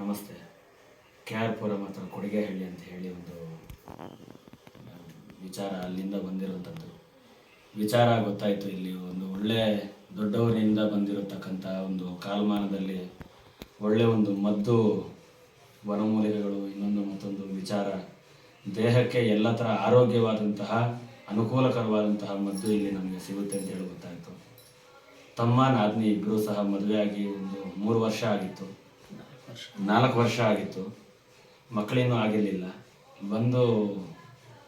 ನಮಸ್ತೆ. K R Puram ಹತ್ರ ಕೊಡಿಗೆಹಳ್ಳಿ ಅಂತ ಹೇಳಿ ಒಂದು ವಿಚಾರ ಅಲ್ಲಿಂದ ಬಂದಿರುವಂಥದ್ದು ವಿಚಾರ ಗೊತ್ತಾಯಿತು, ಇಲ್ಲಿ ಒಂದು ಒಳ್ಳೆ ದೊಡ್ಡವರಿಂದ ಬಂದಿರತಕ್ಕಂಥ ಒಂದು ಕಾಲಮಾನದಲ್ಲಿ ಒಳ್ಳೆ ಒಂದು ಮದ್ದು ವನಮೂಲಿಕೆಗಳು, ಇನ್ನೊಂದು ಮತ್ತೊಂದು ವಿಚಾರ. ದೇಹಕ್ಕೆ ಎಲ್ಲ ಥರ ಆರೋಗ್ಯವಾದಂತಹ, ಅನುಕೂಲಕರವಾದಂತಹ ಮದ್ದು ಇಲ್ಲಿ ನಮಗೆ ಸಿಗುತ್ತೆ ಅಂತ ಹೇಳಿ ಗೊತ್ತಾಯಿತು. ತಮ್ಮ ನಾದ್ನಿ ಇಬ್ಬರೂ ಸಹ ಮದುವೆಯಾಗಿ ಒಂದು ಮೂರು ವರ್ಷ ಆಗಿತ್ತು. ನಾಲ್ಕು ವರ್ಷ ಆಗಿತ್ತು. ಮಕ್ಕಳೇನೂ ಆಗಿರಲಿಲ್ಲ. ಬಂದು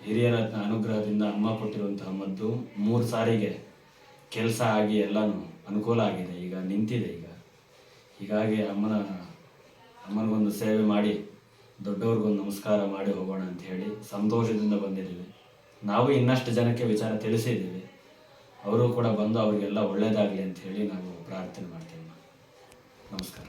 ಹಿರಿಯರ ಅನುಗ್ರಹದಿಂದ ಅಮ್ಮ ಕೊಟ್ಟಿರುವಂತಹ ಮದ್ದು ಮೂರು ಸಾರಿಗೆ ಕೆಲಸ ಆಗಿ ಎಲ್ಲನೂ ಅನುಕೂಲ ಆಗಿದೆ. ಈಗ ನಿಂತಿದೆ ಈಗ. ಹೀಗಾಗಿ ಅಮ್ಮನ, ಅಮ್ಮನಿಗೊಂದು ಸೇವೆ ಮಾಡಿ, ದೊಡ್ಡವ್ರಿಗೊಂದು ನಮಸ್ಕಾರ ಮಾಡಿ ಹೋಗೋಣ ಅಂತ ಹೇಳಿ ಸಂತೋಷದಿಂದ ಬಂದಿದ್ದೀವಿ. ನಾವು ಇನ್ನಷ್ಟು ಜನಕ್ಕೆ ವಿಚಾರ ತಿಳಿಸಿದ್ದೀವಿ. ಅವರು ಕೂಡ ಬಂದು ಅವರಿಗೆಲ್ಲ ಒಳ್ಳೆಯದಾಗಲಿ ಅಂತ ಹೇಳಿ ನಾವು ಪ್ರಾರ್ಥನೆ ಮಾಡ್ತೀವಿ. ನಮಸ್ಕಾರ.